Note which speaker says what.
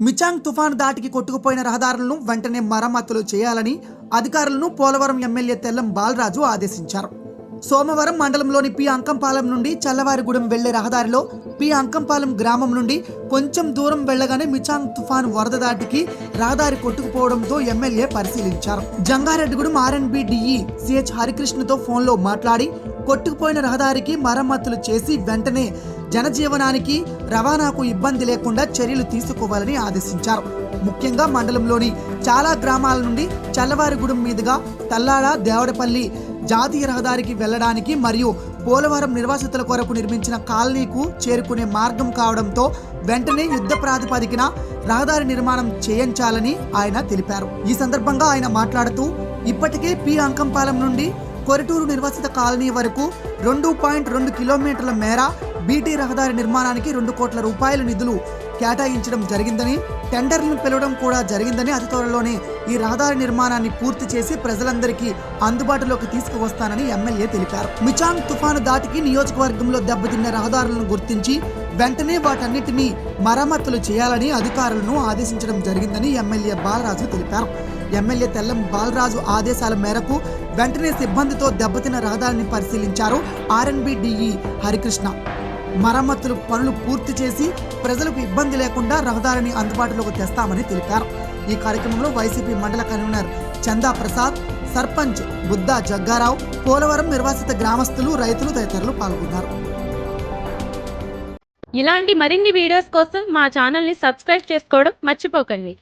Speaker 1: మిచాంగ్ తుఫాను దాటికి కొట్టుకుపోయిన రహదారులను వెంటనే మరమ్మతులు చేయాలని అధికారులను పోలవరం ఎమ్మెల్యే తెల్లం బాలరాజు ఆదేశించారు. సోమవారం మండలంలోని పి అంకంపాలెం నుండి చల్లవారిగూడెం వెళ్ళే రహదారిలో పి అంకంపాలెం గ్రామం నుండి కొంచెం దూరం వెళ్ళగానే మిచాంగ్ తుఫాను వరద దాటికి రహదారి కొట్టుకుపోవడంతో ఎమ్మెల్యే పరిశీలించారు. జంగారెడ్డిగూడెం ఆర్ఎన్బి డిఈ సిహెచ్ హరికృష్ణతో ఫోన్లో మాట్లాడి కొట్టుకుపోయిన రహదారికి మరమ్మతులు చేసి వెంటనే జనజీవనానికి రవాణాకు ఇబ్బంది లేకుండా చర్యలు తీసుకోవాలని ఆదేశించారు. ముఖ్యంగా మండలంలోని చాలా గ్రామాల నుండి చల్లవారిగూడెం మీదుగా తల్లాడ దేవడపల్లి జాతీయ రహదారికి వెళ్ళడానికి మరియు పోలవరం నిర్వాసితుల కొరకు నిర్మించిన కాలనీకు చేరుకునే మార్గం కావడంతో వెంటనే యుద్ధ ప్రాతిపదికన రహదారి నిర్మాణం చేయించాలని ఆయన తెలిపారు. ఈ సందర్భంగా ఆయన మాట్లాడుతూ ఇప్పటికే పి అంకంపాలెం నుండి కొరటూరు నిర్వాసిత కాలనీ వరకు రెండు పాయింట్ రెండు కిలోమీటర్ల మేర బీటీ రహదారి నిర్మాణానికి రెండు కోట్ల రూపాయల నిధులు కేటాయించడం జరిగిందని టెండర్లను పిలవడం కూడా జరిగిందని అతి త్వరలోనే ఈ రహదారి నిర్మాణాన్ని పూర్తి చేసి ప్రజలందరికీ అందుబాటులోకి తీసుకువస్తానని ఎమ్మెల్యే తెలిపారు. మిచాంగ్ తుఫాను దాటికి నియోజకవర్గంలో దెబ్బతిన్న రహదారులను గుర్తించి వెంటనే వాటన్నిటినీ మరమ్మతులు చేయాలని అధికారులను ఆదేశించడం జరిగిందని ఎమ్మెల్యే బాలరాజు తెలిపారు. ఎమ్మెల్యే తెల్లం బాలరాజు ఆదేశాల మేరకు వెంటనే సిబ్బందితో దెబ్బతిన్న రహదారిని పరిశీలించారు ఆర్ఎన్బి డిఈ హరికృష్ణ. మరమ్మతులు పనులు పూర్తి చేసి ప్రజలకు ఇబ్బంది లేకుండా రహదారిని అందుబాటులోకి తెస్తామని తెలిపారు. ఈ కార్యక్రమంలో వైసీపీ మండల కన్వీనర్ చందా ప్రసాద్ సర్పంచ్ బుద్దా జగ్గారావు పోలవరం నిర్వాసిత గ్రామస్తులు రైతులు తదితరులు పాల్గొన్నారు.
Speaker 2: ఇలాంటి మరిన్ని వీడియోస్ కోసం మా ఛానల్ని సబ్స్క్రైబ్ చేసుకోవడం మర్చిపోకండి.